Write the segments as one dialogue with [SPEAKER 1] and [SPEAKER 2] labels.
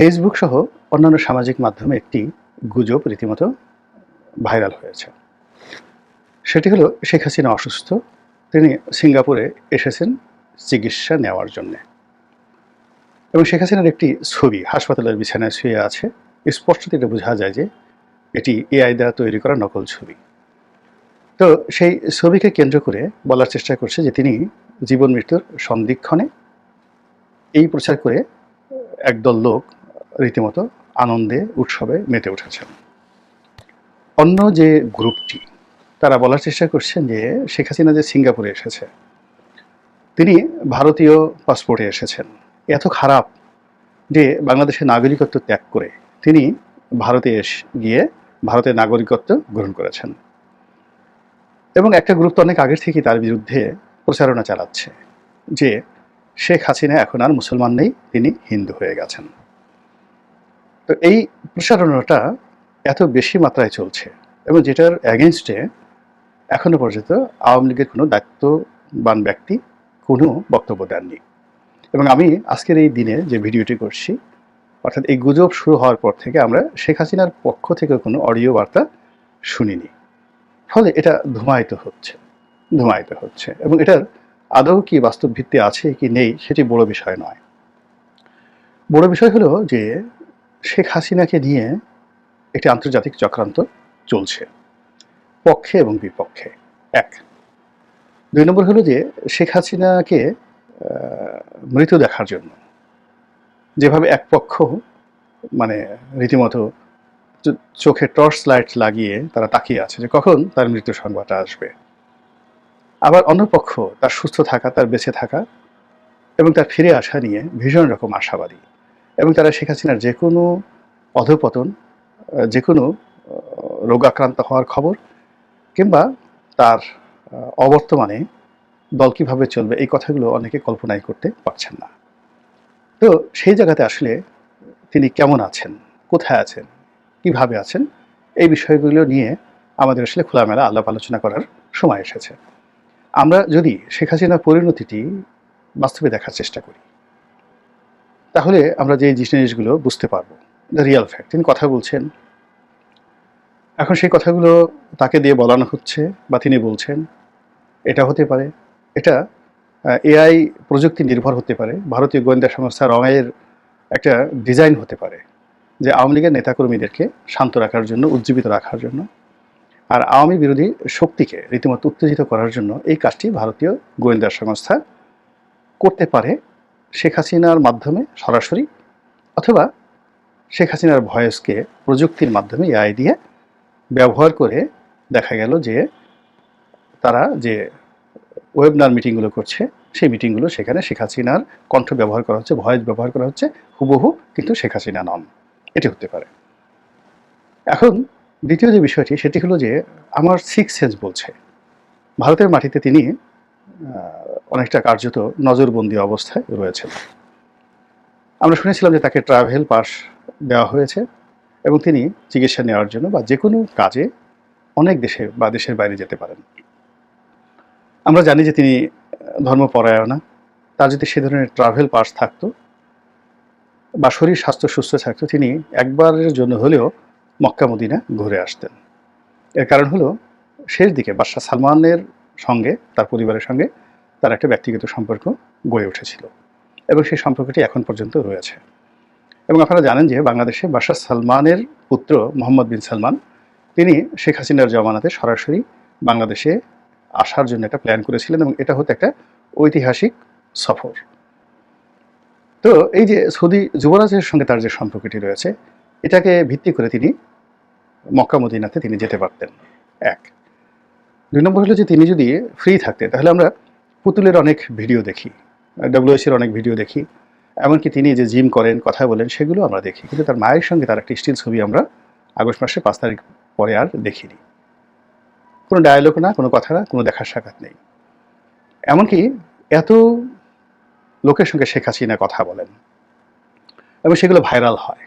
[SPEAKER 1] Facebook সহ অন্যান্য সামাজিক মাধ্যমে একটি গুজব রীতিমতো ভাইরাল হয়েছে। সেটি হলো শেখ হাসিনা অসুস্থ, তিনি সিঙ্গাপুরে এসেছেন চিকিৎসা নেওয়ার জন্য। এবং শেখ হাসিনার একটি ছবি হাসপাতালের বিছানায় শুয়ে আছে স্পষ্টত এটা বোঝা যায় যে এটি এআই দ্বারা তৈরি করা নকল ছবি। তো সেই ছবিকে কেন্দ্র করে বলার চেষ্টা করছে যে তিনি জীবন মৃত্যুর সন্ধিক্ষণে এই প্রচার করে একদল লোক রীতিমতো আনন্দে, উৎসবে মেতে উঠেছেন। অন্য যে গ্রুপটি, তারা বলার চেষ্টা করছেন যে শেখ হাসিনা যে সিঙ্গাপুরে এসেছে, তিনি ভারতীয় পাসপোর্টে এসেছেন। এত খারাপ যে বাংলাদেশের নাগরিকত্ব ত্যাগ করে তিনি ভারতে এস, গিয়ে ভারতের নাগরিকত্ব গ্রহণ করেছেন। এবং একটা গ্রুপ তো অনেক আগের থেকেই তার বিরুদ্ধে প্রচারণা চালাচ্ছে যে শেখ হাসিনা এখন আর মুসলমান নেই, তিনি হিন্দু হয়ে গেছেন। তো এই প্রচারণাটা এত বেশি মাত্রায় চলছে এবং যেটার অ্যাগেনস্টে এখনও পর্যন্ত আওয়ামী লীগের কোনো দায়িত্ববান ব্যক্তি কোনো বক্তব্য দেননি। এবং আমি আজকের এই দিনে যে ভিডিওটি করছি, অর্থাৎ এই গুজব শুরু হওয়ার পর থেকে আমরা শেখ হাসিনার পক্ষ থেকে কোনো অডিও বার্তা শুনিনি। ফলে এটা ধুমায়িত হচ্ছে ধুমায়িত হচ্ছে এবং এটার আদৌ কি বাস্তব ভিত্তি আছে কি নেই সেটি বড় বিষয় নয়। বড় বিষয় হলো যে শেখ হাসিনাকে নিয়ে একটি আন্তর্জাতিক চক্রান্ত চলছে, পক্ষে এবং বিপক্ষে। এক, দুই নম্বর হলো যে শেখ হাসিনাকে মৃত দেখার জন্য। যেভাবে এক পক্ষ মানে রীতিমতো চোখে টর্চ লাইট লাগিয়ে তারা তাকিয়ে আছে যে কখন তার মৃত্যু সংবাদটা আসবে। আবার অন্য পক্ষ, তার সুস্থ থাকা, তার বেঁচে থাকা এবং তার ফিরে আসা নিয়ে ভীষণ রকম আশাবাদী। এবং তারা শেখ হাসিনার যে কোনো অধপতন যে কোনো রোগাক্রান্ত হওয়ার খবর কিংবা তার অবর্তমানে দল কীভাবে চলবে, এই কথাগুলো অনেকে কল্পনাই করতে পারছেন না। তো সেই জায়গাতে আসলে তিনি কেমন আছেন, কোথায় আছেন, কীভাবে আছেন, এই বিষয়গুলো নিয়ে আমাদের আসলে খোলামেলা আলাপ আলোচনা করার সময় এসেছে। আমরা যদি শেখ হাসিনার পরিণতিটি বাস্তবে দেখার চেষ্টা করি তাহলে আমরা যে জিনিসগুলো বুঝতে পারব রিয়াল ফ্যাক্ট তিনি কথা বলছেন। এখন সেই কথাগুলো তাকে দিয়ে বলানো হচ্ছে বা তিনি বলছেন, এটা হতে পারে। এটা এআই প্রযুক্তি নির্ভর হতে পারে। ভারতীয় গোয়েন্দা সংস্থা রঙের একটা ডিজাইন হতে পারে, যে আওয়ামী লীগের নেতাকর্মীদেরকে শান্ত রাখার জন্য, উজ্জীবিত রাখার জন্য। আর আওয়ামী বিরোধী শক্তিকে রীতিমতো উত্তেজিত করার জন্য এই কাজটি ভারতীয় গোয়েন্দা সংস্থা করতে পারে। শেখ হাসিনার মাধ্যমে সরাসরি অথবা শেখ হাসিনার ভয়েসকে প্রযুক্তির মাধ্যমে এআই দিয়ে ব্যবহার করে দেখা গেল যে তারা যে ওয়েবনার মিটিংগুলো করছে, সেই মিটিংগুলো সেখানে শেখ হাসিনার কণ্ঠ ব্যবহার করা হচ্ছে, ভয়েস ব্যবহার করা হচ্ছে, হুবহু কিন্তু শেখ হাসিনা নন। এটি হতে পারে। এখন দ্বিতীয় যে বিষয়টি, সেটি হলো যে আমার সিক্স সেন্স বলছে। ভারতের মাটিতে তিনি অনেকটা কার্যত নজরবন্দি অবস্থায় রয়েছেন আমরা শুনেছিলাম যে তাকে ট্রাভেল পাস দেওয়া হয়েছে এবং তিনি চিকিৎসা নেওয়ার জন্য বা যে কোনো কাজে অনেক দেশে বা দেশের বাইরে যেতে পারেন। আমরা জানি যে তিনি ধর্মপরায়ণা। তার যদি সে ধরনের ট্রাভেল পাস থাকতো বা শরীর, স্বাস্থ্য সুস্থ থাকতো, তিনি একবারের জন্য হলেও মক্কা মদিনা ঘুরে আসতেন। এর কারণ হলো, শেষ দিকে বাদশাহ সালমানের সঙ্গে, তার পরিবারের সঙ্গে তার একটা ব্যক্তিগত সম্পর্ক গড়ে উঠেছিল এবং সেই সম্পর্কটি এখন পর্যন্ত রয়েছে। এবং আপনারা জানেন যে বাংলাদেশে বাদশাহ সালমানের পুত্র মোহাম্মদ বিন সালমান, তিনি শেখ হাসিনার জমানাতে সরাসরি বাংলাদেশে আসার জন্য একটা প্ল্যান করেছিলেন এবং এটা হতো একটা ঐতিহাসিক সফর। তো এই যে সৌদি যুবরাজের সঙ্গে তার যে সম্পর্কটি রয়েছে, এটাকে ভিত্তি করে তিনি মক্কা মদিনাতে তিনি যেতে পারতেন। এক। দুই নম্বর হলো যে তিনি যদি ফ্রি থাকতেন, তাহলে আমরা পুতুলের অনেক ভিডিও দেখি ডব্লিউএসির অনেক ভিডিও দেখি, এমনকি তিনি যে জিম করেন, কথা বলেন, সেগুলো আমরা দেখি। কিন্তু তার মায়ের সঙ্গে তার একটা স্টিল ছবি আমরা আগস্ট মাসে পাঁচ তারিখ পরে আর দেখিনি। কোনো ডায়ালগ না, কোনো কথা না, কোনো দেখার সাক্ষাৎ নেই। এমনকি এত লোকের সঙ্গে শেখ হাসিনা কথা বলেন, এবং সেগুলো ভাইরাল হয়।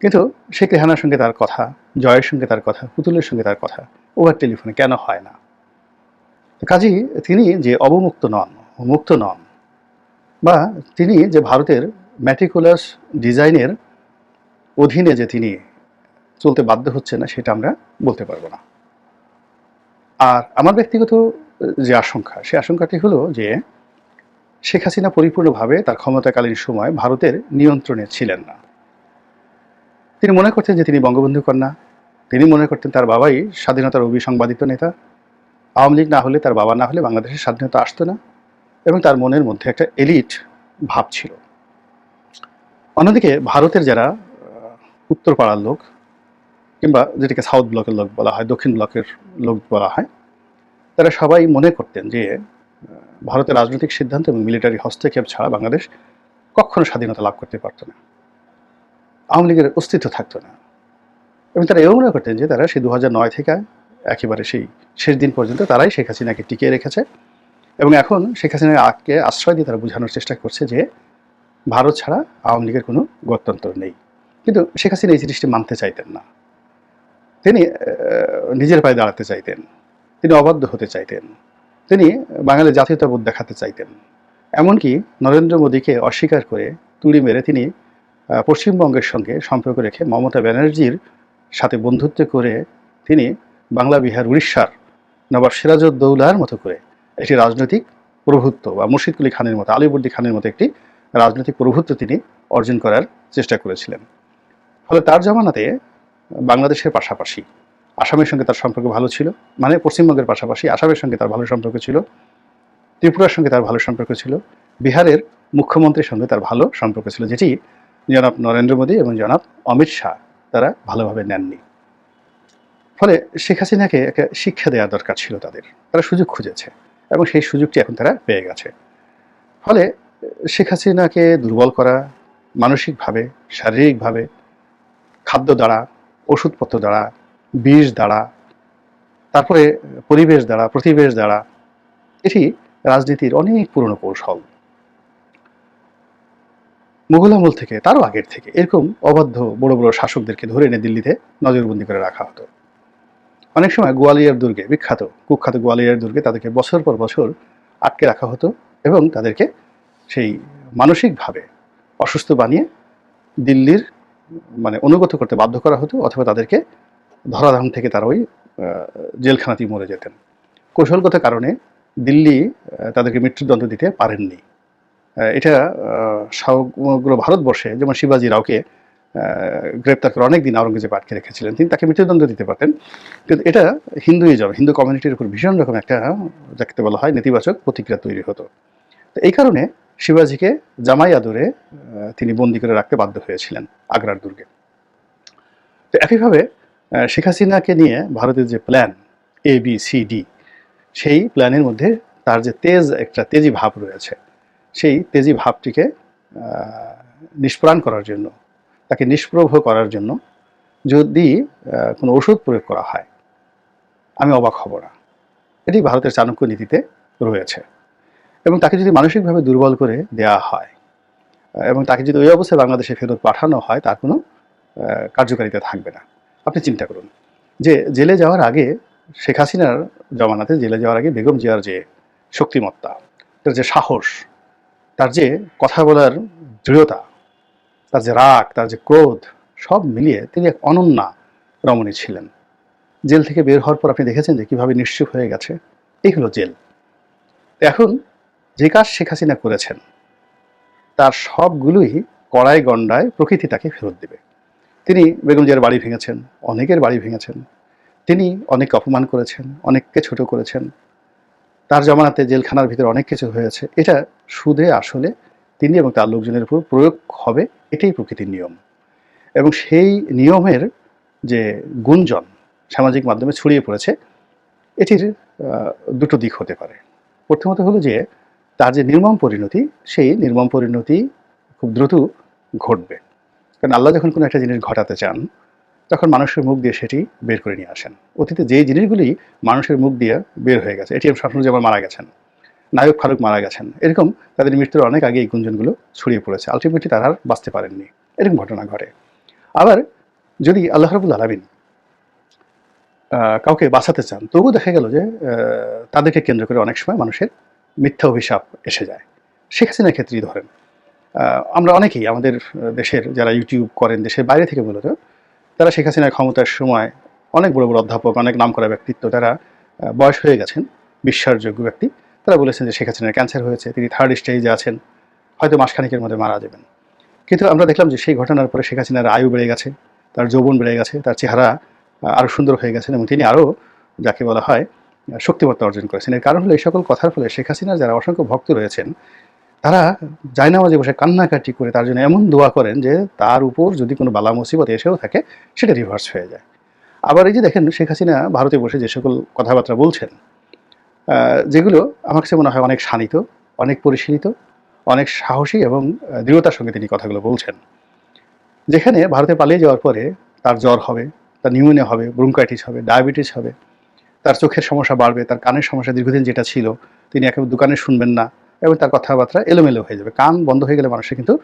[SPEAKER 1] কিন্তু শেখ রেহানার সঙ্গে তার কথা, জয়ের সঙ্গে তার কথা, পুতুলের সঙ্গে তার কথা, ওভার টেলিফোনে কেন হয় না? তো কাজেই তিনি যে অবমুক্ত নন, মুক্ত নন, বা তিনি যে ভারতের ম্যাটিকুলাস ডিজাইনের অধীনে যে তিনি চলতে বাধ্য হচ্ছে না, সেটা আমরা বলতে পারব না। আর আমার ব্যক্তিগত যে আশঙ্কা, সে আশঙ্কাটি হলো যে শেখ হাসিনা পরিপূর্ণভাবে তার ক্ষমতাকালীন সময় ভারতের নিয়ন্ত্রণে ছিলেন না। তিনি মনে করতেন যে তিনি বঙ্গবন্ধু কন্যা, তিনি মনে করতেন তার বাবাই স্বাধীনতার অভিসংবাদিত নেতা আওয়ামী লীগ না হলে, তার বাবা না হলে বাংলাদেশের স্বাধীনতা আসতো না এবং তার মনের মধ্যে একটা এলিট ভাব ছিল। অন্যদিকে ভারতের যারা উত্তর পাড়ার লোক কিংবা যেটাকে সাউথ ব্লকের লোক বলা হয়, দক্ষিণ ব্লকের লোক বলা হয়, তারা সবাই মনে করতেন যে ভারতের রাজনৈতিক সিদ্ধান্ত এবং মিলিটারি হস্তক্ষেপ ছাড়া বাংলাদেশ কখনো স্বাধীনতা লাভ করতে পারত না। আওয়ামী লীগের অস্তিত্ব থাকতো না। এবং তারা এও মনে করতেন যে, তারা সেই দু থেকে একেবারে সেই শেষ দিন পর্যন্ত তারাই শেখ হাসিনাকে টিকিয়ে রেখেছে। এবং এখন শেখ হাসিনার আগকে আশ্রয় দিয়ে তারা বোঝানোর চেষ্টা করছে যে ভারত ছাড়া আওয়ামী লীগের কোনো গত্যন্তর নেই। কিন্তু শেখ হাসিনা এই জিনিসটি মানতে চাইতেন না। তিনি নিজের পায়ে দাঁড়াতে চাইতেন। তিনি অবাধ্য হতে চাইতেন। তিনি বাঙালির জাতীয়তাবোধ দেখাতে চাইতেন। এমনকি নরেন্দ্র মোদীকে অস্বীকার করে তুড়ি মেরে তিনি পশ্চিমবঙ্গের সঙ্গে সম্পর্ক রেখে মমতা ব্যানার্জির সাথে বন্ধুত্ব করে তিনি বাংলা বিহার উড়িষ্যার নবাব সিরাজউদ্দৌলার মতো করে একটি রাজনৈতিক প্রভুত্ব বা মুর্শিদকুলি খানের মতো, আলিবর্দী খানের মতো একটি রাজনৈতিক প্রভুত্ব তিনি অর্জন করার চেষ্টা করেছিলেন। ফলে তার জামানাতে বাংলাদেশের পাশাপাশি আসামের সঙ্গে তার সম্পর্ক ভালো ছিল মানে পশ্চিমবঙ্গের পাশাপাশি আসামের সঙ্গে তার ভালো সম্পর্ক ছিল, ত্রিপুরার সঙ্গে তার ভালো সম্পর্ক ছিল, বিহারের মুখ্যমন্ত্রীর সঙ্গে তার ভালো সম্পর্ক ছিল, যেটি জনাব নরেন্দ্র মোদী এবং জনাব অমিত শাহ তারা ভালোভাবে নেননি। ফলে শেখ হাসিনাকে একটা শিক্ষা দেওয়া দরকার ছিল তাদের। তারা সুযোগ খুঁজেছে এবং সেই সুযোগটি এখন তারা পেয়ে গেছে। ফলে শেখ হাসিনাকে দুর্বল করা, মানসিকভাবে, শারীরিকভাবে, খাদ্য দ্বারা, ওষুধপত্র দ্বারা, বিষ দ্বারা, তারপরে পরিবেশ দ্বারা, প্রতিবেশ দ্বারা, এটি রাজনীতির অনেক পুরনো কৌশল। মুঘল আমল থেকে, তারও আগের থেকে এরকম অবাধ্য বড় বড় শাসকদেরকে ধরে এনে দিল্লিতে নজরবন্দি করে রাখা হতো। অনেক সময় গোয়ালিয়র দুর্গে, বিখ্যাত, কুখ্যাত গোয়ালিয়র দুর্গে তাদেরকে বছর পর বছর আটকে রাখা হতো এবং তাদেরকে সেই মানসিকভাবে অসুস্থ বানিয়ে দিল্লির মানে অনুগত করতে বাধ্য করা হতো অথবা তাদেরকে ধরাধাম থেকে তারা ওই জেলখানাতেই মরে যেতেন। কৌশলগত কারণে দিল্লি তাদেরকে মৃত্যুদণ্ড দিতে পারেননি। এটা সমগ্র ভারতবর্ষে যেমন শিবাজি রাওকে গ্রেপ্তার করে অনেকদিন আওরঙ্গজেব আটকে রেখেছিলেন। তিনি তাকে মৃত্যুদণ্ড দিতে পারতেন। কিন্তু এটা হিন্দুইজম হিন্দু কমিউনিটির উপর ভীষণ রকম একটা, যাকে বলা হয় নেতিবাচক প্রতিক্রিয়া তৈরি হতো। তো এই কারণে শিবাজিকে জামাই আদরে তিনি বন্দি করে রাখতে বাধ্য হয়েছিলেন আগ্রার দুর্গে। তো একইভাবে শেখ হাসিনাকে নিয়ে ভারতের যে plan A B C D সেই প্ল্যানের মধ্যে তার যে তেজ, একটা তেজি ভাব রয়েছে। সেই তেজি ভাবটিকে নিষ্প্রাণ করার জন্য তাকে নিষ্প্রভ করার জন্য যদি কোনো ওষুধ প্রয়োগ করা হয়, আমি অবাক হব না। এটি ভারতের চাণক্য নীতিতে রয়েছে। এবং তাকে যদি মানসিকভাবে দুর্বল করে দেয়া হয় এবং তাকে যদি ওই অবস্থায় বাংলাদেশে ফেরত পাঠানো হয়, তার কোনো কার্যকারিতা থাকবে না। আপনি চিন্তা করুন যে, জেলে যাওয়ার আগে শেখ হাসিনার জমানাতে, জেলে যাওয়ার আগে বেগম জিয়ার যে শক্তিমত্তা, তার যে সাহস, তার যে কথা বলার দৃঢ়তা তার যে রাগ, তার যে ক্রোধ, সব মিলিয়ে তিনি এক অনন্যা রমণী ছিলেন। জেল থেকে বের হওয়ার পর আপনি দেখেছেন যে কীভাবে নিশ্চুপ হয়ে গেছে? এই হলো জেল। এখন যে কাজ শেখ হাসিনা করেছেন, তার সবগুলোই কড়াই গণ্ডায় প্রকৃতি তাকে ফেরত দেবে। তিনি বেগম জিয়ার বাড়ি ভেঙেছেন, অনেকের বাড়ি ভেঙেছেন। তিনি অনেক অপমান করেছেন, অনেককে ছোট করেছেন। তার জমানাতে জেলখানার ভিতরে অনেক কিছু হয়েছে। এটা সুদে, আসলে তিনি এবং তার লোকজনের উপর প্রয়োগ হবে, এটাই প্রকৃতির নিয়ম। এবং সেই নিয়মের যে গুঞ্জন সামাজিক মাধ্যমে ছড়িয়ে পড়েছে, এটির দুটো দিক হতে পারে। প্রথমত হলো যে, তার যে নির্মম পরিণতি, সেই নির্মম পরিণতি খুব দ্রুত ঘটবে। কারণ আল্লাহ যখন কোনো একটা জিনিস ঘটাতে চান, তখন মানুষের মুখ দিয়ে সেটি বের করে নিয়ে আসেন। অতীতে যেই জিনিসগুলি মানুষের মুখ দিয়ে বের হয়ে গেছে এটিএম শামসুজ্জামান মারা গেছেন। নায়ক ফারুক মারা গেছেন। এরকম তাদের মৃত্যুর অনেক আগে এই গুঞ্জনগুলো ছড়িয়ে পড়েছে। আলটিমেটলি তারা আর বাঁচতে পারেননি। এরকম ঘটনা ঘটে। আবার যদি আল্লাহ রবুল আলমিন কাউকে বাঁচাতে চান, তবুও দেখা গেল যে তাদেরকে কেন্দ্র করে অনেক সময় মানুষের মিথ্যা অভিশাপ এসে যায়। শেখ হাসিনার ক্ষেত্রেই ধরেন আমরা অনেকেই আমাদের দেশের যারা ইউটিউব করেন, দেশের বাইরে থেকে মূলত, তারা শেখ হাসিনার ক্ষমতার সময় অনেক বড় বড় অধ্যাপক, অনেক নাম করা ব্যক্তিত্ব, তারা বয়স হয়ে গেছেন, বিশ্বাসযোগ্য ব্যক্তি। তারা বলেছেন যে শেখ হাসিনার ক্যান্সার হয়েছে, তিনি থার্ড স্টেজে আছেন, হয়তো মাসখানেকের মধ্যে মারা যাবেন। কিন্তু আমরা দেখলাম যে সেই ঘটনার পরে শেখ হাসিনার আয়ু বেড়ে গেছে, তার যৌবন বেড়ে গেছে, তার চেহারা আরও সুন্দর হয়ে গেছেন এবং তিনি আরও যাকে বলা হয় শক্তিমত্তা অর্জন করেছেন। এর কারণ হলো এই সকল কথার ফলে শেখ হাসিনার যারা অসংখ্য ভক্ত রয়েছেন, তারা জায়নামাজে বসে কান্নাকাটি করে তার জন্য এমন দোয়া করেন যে তার উপর যদি কোনো বালা মুসিবত এসেও থাকে, সেটা রিভার্স হয়ে যায়। আবার এই যে দেখেন শেখ হাসিনা ভারতে বসে যে সকল কথাবার্তা বলছেন যেগুলো আমার কাছে মনে হয় অনেক শানিত, অনেক পরিশীলিত, অনেক সাহসী এবং দৃঢ়তার সঙ্গে তিনি কথাগুলো বলছেন। যেখানে ভারতে পালিয়ে যাওয়ার পরে তার জ্বর হবে, তার নিউমোনিয়া হবে ব্রুঙ্কাইটিস হবে ডায়াবেটিস হবে, তার চোখের সমস্যা বাড়বে, তার কানের সমস্যা দীর্ঘদিন যেটা ছিল, তিনি একেবারে দোকানে শুনবেন না এবং তার কথাবার্তা এলোমেলো হয়ে যাবে। কান বন্ধ হয়ে গেলে মানুষের কিন্তু